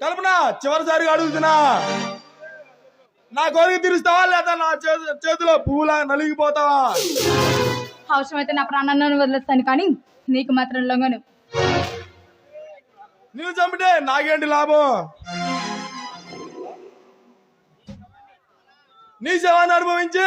కల్పన చివరిసారిగా అడుగుతున్నా. నా కోరిక తీరుస్తావా లేదా? నా చేతి చేతిలో పువ్వులా నలిగిపోతావా? అవసరమైతే నా ప్రాణాన్ని వదిలేస్తాను కానీ నీకు మాత్రం లొంగను. నువ్వు చంపితే నాకేంటి లాభం? నీ శవాన్ని అనుభవించి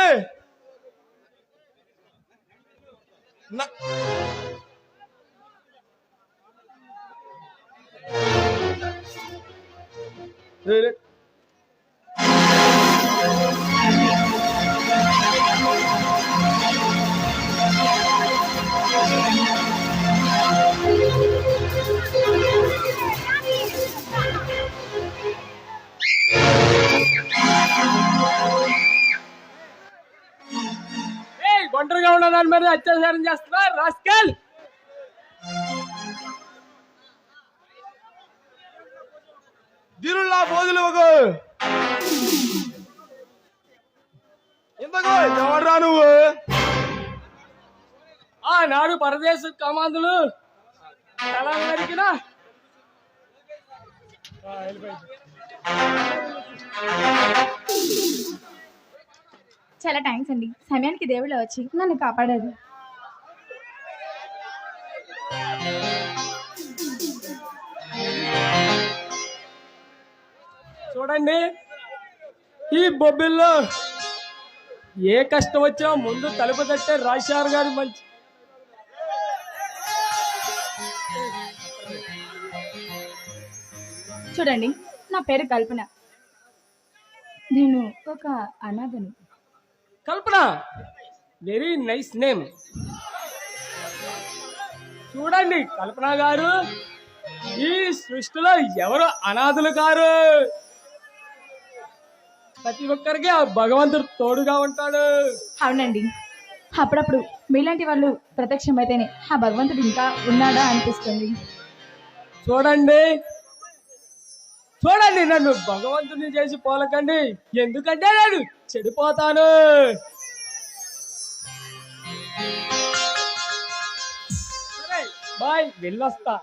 ఒంటరిగా ఉన్న దాని మీద అత్యాచారం చేస్తున్నారు రాస్కల్? దీనుల్లా బోధులు ఒక. ఇంతకు ఎవడ్రా నువ్వు? ఆనాడు పరదేశ కమాందులు ఎలా నరికినా చాలా థ్యాంక్స్ అండి. సమయానికి దేవుళ్ళు వచ్చి నన్ను కాపాడారు. చూడండి. ఈ బొబ్బిల్లో ఏ కష్టం వచ్చినా ముందు తలుపు తట్టే రాజశేఖర్ గారి మంచి చూడండి నా పేరు కల్పన. నేను ఒక అనాథను. Kalpana very nice name. చూడండి కల్పన గారు ఈ సృష్టిలో ఎవరు అనాథులు కారు? ప్రతి ఒక్కరికి ఆ భగవంతుడు తోడుగా ఉంటాడు. అవునండి. అప్పుడప్పుడు మీలాంటి వాళ్ళు ప్రత్యక్షమైతేనే ఆ భగవంతుడు ఇంకా ఉన్నాడా అనిపిస్తుంది. చూడండి. చూడండి నన్ను భగవంతుని చేసి పోలకండి. ఎందుకంటే నేను చెడిపోతాను. బాయ్ వెళ్ళొస్తా.